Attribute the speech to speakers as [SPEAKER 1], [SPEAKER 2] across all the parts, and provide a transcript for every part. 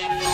[SPEAKER 1] Thank you.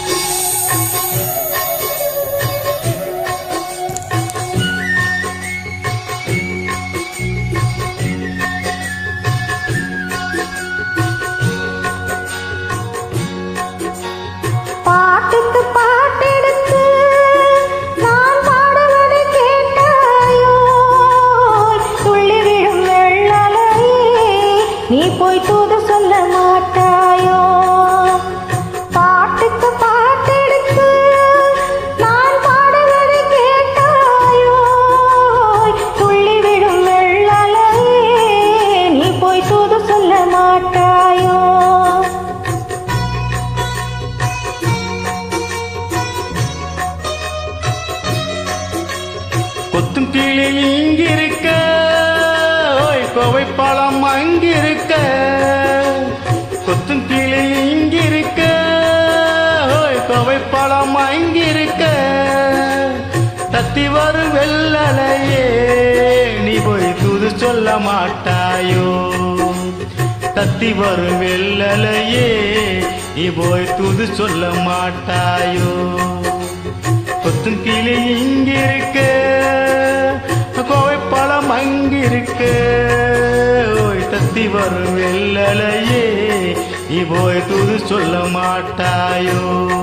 [SPEAKER 1] தத்தி வரும் வெள்ளலையே. நீ போய் துது சொல்ல மாட்டாயோ? தத்தி வரும் வெள்ளலையே. நீ போய் துது சொல்ல மாட்டாயோ? கொத்தும் கிளி இங்கிருக்கு. கோவை பழம் அங்கிருக்கு. ஓய் தத்தி வரும் வெள்ளலையே. நீ போய் துது சொல்ல மாட்டாயோ?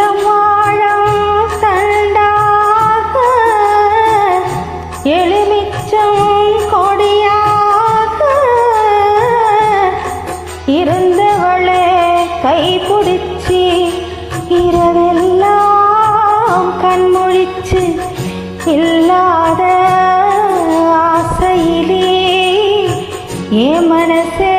[SPEAKER 2] இளம் தண்டாக எலுமிச்சம் கொடியாக இருந்தவளே கைப்பிடிச்சி இரவெல்லாம் கண்மொழிச்சு இல்லாத ஆசையிலே ஏ மனசே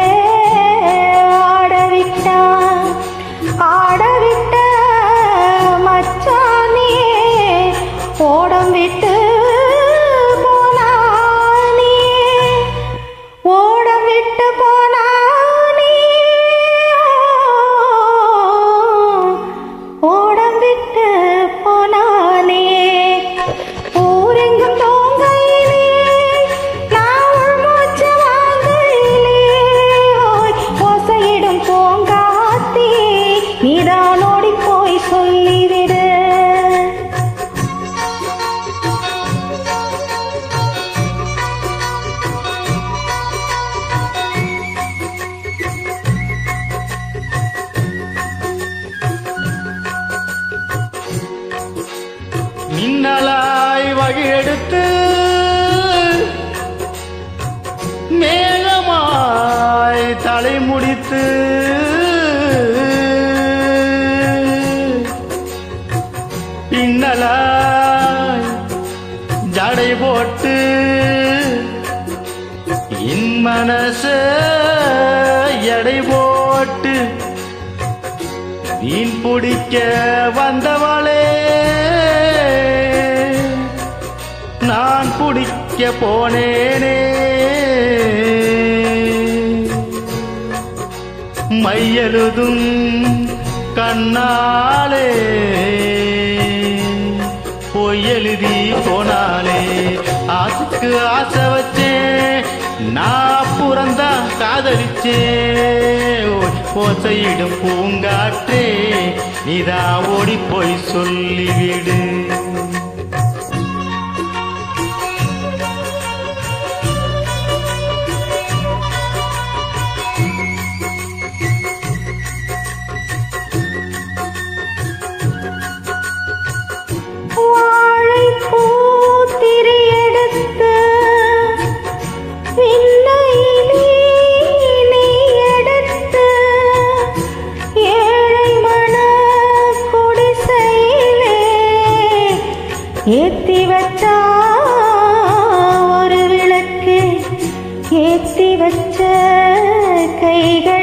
[SPEAKER 2] ஓடம்
[SPEAKER 1] மின்னலாய் எடுத்து மேலமாய் தலை முடித்து பின்னலாய் ஜடை போட்டு என் மனச எடை போட்டு மீன் பிடிக்க வந்தவளே. நான் குடிக்க போனேனே. மையெழுதும் கண்ணாலே பொய்யெழுதி போனாலே. ஆசுக்கு ஆசை வச்சேன் நான் புறந்தா காதலிச்சேன் ஓசையிடும் பூங்காற்றே நீதா ஓடி போய் சொல்லிவிடு.
[SPEAKER 2] ஏத்தி வச்சா ஒரு விளக்கு ஏத்தி வச்ச கைகள்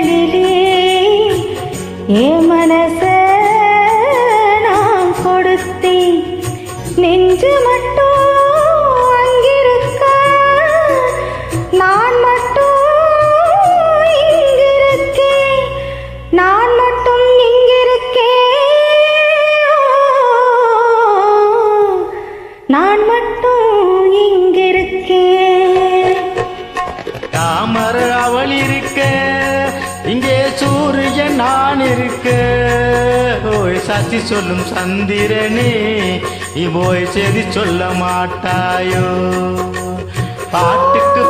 [SPEAKER 2] நான் மட்டும் இங்கிருக்கேன். தாமர
[SPEAKER 3] அவள் இருக்க இங்கே சூரியன் நான் இருக்க. ஓய் சசி சொல்லும் சந்திரனே இவோய் செதி சொல்ல மாட்டாயோ?
[SPEAKER 1] பாட்டுக்கு